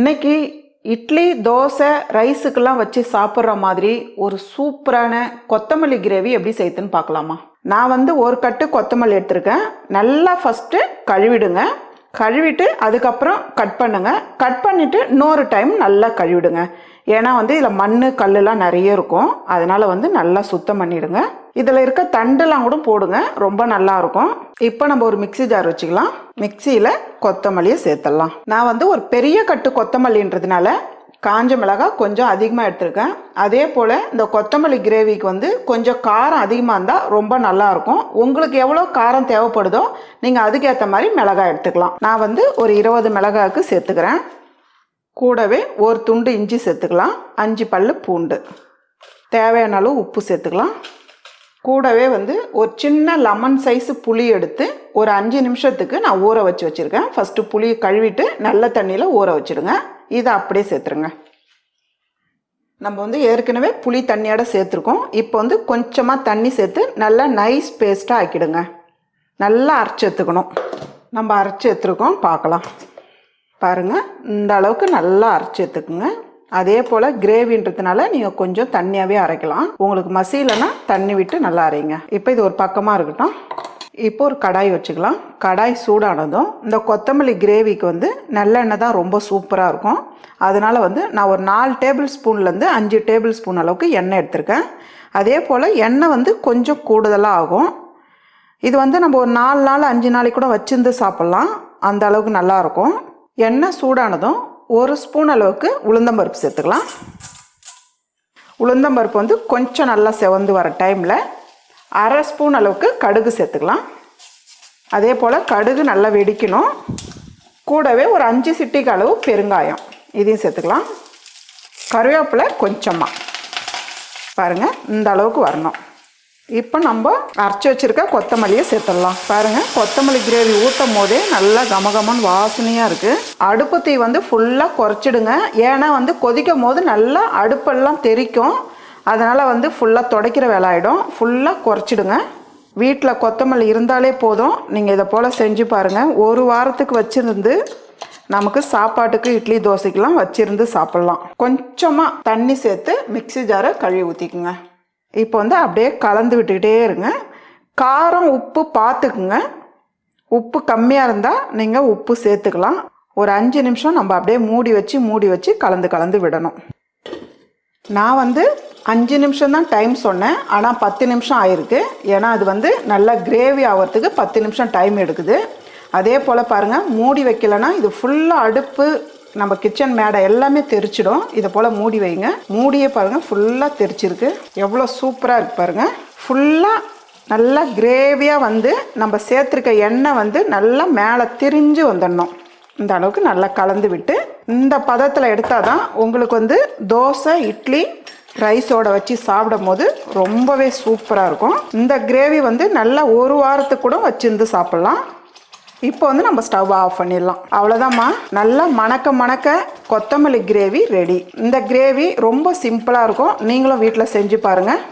இன்னைக்கு இட்லி தோசை ரைஸுக்கெல்லாம் வச்சு சாப்பிட்ற மாதிரி ஒரு சூப்பரான கொத்தமல்லி கிரேவி எப்படி செய்யுதுன்னு பார்க்கலாமா? நான் வந்து ஒரு கட்டு கொத்தமல்லி எடுத்திருக்கேன். நல்லா ஃபஸ்ட்டு கழுவிடுங்க. கழுவிட்டு அதுக்கப்புறம் கட் பண்ணுங்கள் கட் பண்ணிவிட்டு இன்னொரு டைம் நல்லா கழுவிடுங்க. ஏன்னா வந்து இதில் மண் கல்லுலாம் நிறைய இருக்கும். அதனால வந்து நல்லா சுத்தம் பண்ணிடுங்க. இதில் இருக்க தண்டெல்லாம் கூட போடுங்க. ரொம்ப நல்லா இருக்கும். இப்போ நம்ம ஒரு மிக்ஸி ஜார் வச்சுக்கலாம். மிக்சியில் கொத்தமல்லியை சேர்த்துடலாம். நான் வந்து ஒரு பெரிய கட்டு கொத்தமல்லின்றதுனால காஞ்ச மிளகாய் கொஞ்சம் அதிகமாக எடுத்திருக்கேன். அதே போல் இந்த கொத்தமல்லி கிரேவிக்கு வந்து கொஞ்சம் காரம் அதிகமாக இருந்தால் ரொம்ப நல்லா இருக்கும். உங்களுக்கு எவ்வளோ காரம் தேவைப்படுதோ நீங்கள் அதுக்கேற்ற மாதிரி மிளகாய் எடுத்துக்கலாம். நான் வந்து ஒரு இருபது மிளகாய்க்கு சேர்த்துக்கிறேன். கூடவே ஒரு துண்டு இஞ்சி சேர்த்துக்கலாம். அஞ்சு பல் பூண்டு. தேவையான அளவு உப்பு சேர்த்துக்கலாம். கூடவே வந்து ஒரு சின்ன லெமன் சைஸு புளி எடுத்து ஒரு அஞ்சு நிமிஷத்துக்கு நான் ஊற வச்சு வச்சுருக்கேன். ஃபஸ்ட்டு புளியை கழுவிட்டு நல்ல தண்ணியில் ஊற வச்சுடுங்க இதை அப்படியே சேர்த்துருங்க. நம்ம வந்து ஏற்கனவே புளி தண்ணியோட சேர்த்துருக்கோம். இப்போ வந்து கொஞ்சமாக தண்ணி சேர்த்து நல்லா நைஸ் பேஸ்ட்டாக ஆக்கிடுங்க. நல்லா அரைச்சி எடுத்துக்கணும். நம்ம அரைச்சி எடுத்துருக்கோம். பார்க்கலாம். பாருங்கள் இந்த அளவுக்கு நல்லா அரைச்சி எடுத்துக்குங்க. அதே போல் கிரேவின்றதுனால நீங்கள் கொஞ்சம் தண்ணியாகவே அரைக்கலாம். உங்களுக்கு மசியலன்னா தண்ணி விட்டு நல்லா அரைங்க. இப்போ இது ஒரு பக்கமாக இருக்கட்டும். இப்போ ஒரு கடாய் வச்சுக்கலாம். கடாய் சூடானதும் இந்த கொத்தமல்லி கிரேவிக்கு வந்து நல்லெண்ணெய் தான் ரொம்ப சூப்பராக இருக்கும். அதனால் வந்து நான் ஒரு நாலு டேபிள் ஸ்பூன்லேருந்து அஞ்சு டேபிள் ஸ்பூன் அளவுக்கு எண்ணெய் எடுத்திருக்கேன். அதே போல் எண்ணெய் வந்து கொஞ்சம் கூடுதலாக ஆகும். இது வந்து நம்ம ஒரு நாலு நாள் அஞ்சு நாளைக்கு கூட வச்சுருந்து சாப்பிட்லாம். அந்த அளவுக்கு நல்லாயிருக்கும் எண்ணெய் சூடானதும் ஒரு ஸ்பூன் அளவுக்கு உளுந்தம்பருப்பு சேர்த்துக்கலாம். உளுந்தம்பருப்பு வந்து கொஞ்சம் நல்லா செவந்து வர டைமில் அரை ஸ்பூன் அளவுக்கு கடுகு சேர்த்துக்கலாம். அதே போல் கடுகு நல்லா வெடிக்கணும். கூடவே ஒரு அஞ்சு சிட்டிக்கு அளவு பெருங்காயம் இதையும் சேர்த்துக்கலாம். கருவேப்பிலை கொஞ்சமாக பாருங்கள் இந்த அளவுக்கு வரணும். இப்போ நம்ம அரைச்சி வச்சுருக்க கொத்தமல்லியை சேர்த்துடலாம். பாருங்கள் கொத்தமல்லி கிரேவி ஊற்றும் போதே நல்லா கமகமன்னு வாசனையாக இருக்குது அடுப்பு தீ வந்து ஃபுல்லாக குறைச்சிடுங்க. ஏன்னா வந்து கொதிக்கும் போது நல்லா அடுப்பெல்லாம் தெறிக்கும் அதனால் வந்து ஃபுல்லாக துடைக்கிற வேலை ஆகிடும் ஃபுல்லாக குறைச்சிடுங்க. வீட்டில் கொத்தமல்லி இருந்தாலே போதும். நீங்கள் இதை போல் செஞ்சு பாருங்கள் ஒரு வாரத்துக்கு வச்சுருந்து நமக்கு சாப்பாட்டுக்கு இட்லி தோசைக்கெலாம் வச்சிருந்து சாப்பிட்லாம். கொஞ்சமாக தண்ணி சேர்த்து மிக்ஸி ஜாரை கழுவி ஊற்றிக்குங்க இப்போ வந்து அப்படியே கலந்து விட்டுக்கிட்டே இருங்க. காரம் உப்பு பார்த்துக்குங்க. உப்பு கம்மியாக இருந்தால் நீங்கள் உப்பு சேர்த்துக்கலாம். ஒரு அஞ்சு நிமிஷம் நம்ம அப்படியே மூடி வச்சு மூடி வச்சு கலந்து கலந்து விடணும். நான் வந்து அஞ்சு நிமிஷம் தான் டைம் சொன்னேன். ஆனால் பத்து நிமிஷம் ஆயிருக்கு. ஏன்னா அது வந்து நல்லா கிரேவி ஆகிறதுக்கு பத்து நிமிஷம் டைம் எடுக்குது. அதே போல் பாருங்கள் மூடி வைக்கலைன்னா இது ஃபுல்லாக அடுப்பு நம்ம கிச்சன் மேடை எல்லாமே தெரிச்சிடும். இதை போல் மூடி வைங்க. மூடியே பாருங்கள் ஃபுல்லாக தெரிச்சிருக்கு. எவ்வளோ சூப்பராக இருக்கு பாருங்கள் ஃபுல்லாக நல்லா கிரேவியாக வந்து நம்ம சேர்த்துருக்க எண்ணெய் வந்து நல்லா மேலே திரிஞ்சு வந்துடணும். இந்த அளவுக்கு நல்லா கலந்து விட்டு இந்த பதத்தில் எடுத்தால் தான் உங்களுக்கு வந்து தோசை இட்லி ரைஸோட வச்சு சாப்பிடும் போது ரொம்பவே சூப்பராக இருக்கும். இந்த கிரேவி வந்து நல்லா ஒரு வாரத்துக்கு கூட வச்சுருந்து சாப்பிட்லாம். இப்போ வந்து நம்ம ஸ்டவ் ஆஃப் பண்ணிடலாம். அவ்வளோதாம்மா நல்லா மணக்க மணக்க கொத்தமல்லி கிரேவி ரெடி இந்த கிரேவி ரொம்ப சிம்பிளாக இருக்கும். நீங்களும் வீட்டில் செஞ்சு பாருங்கள்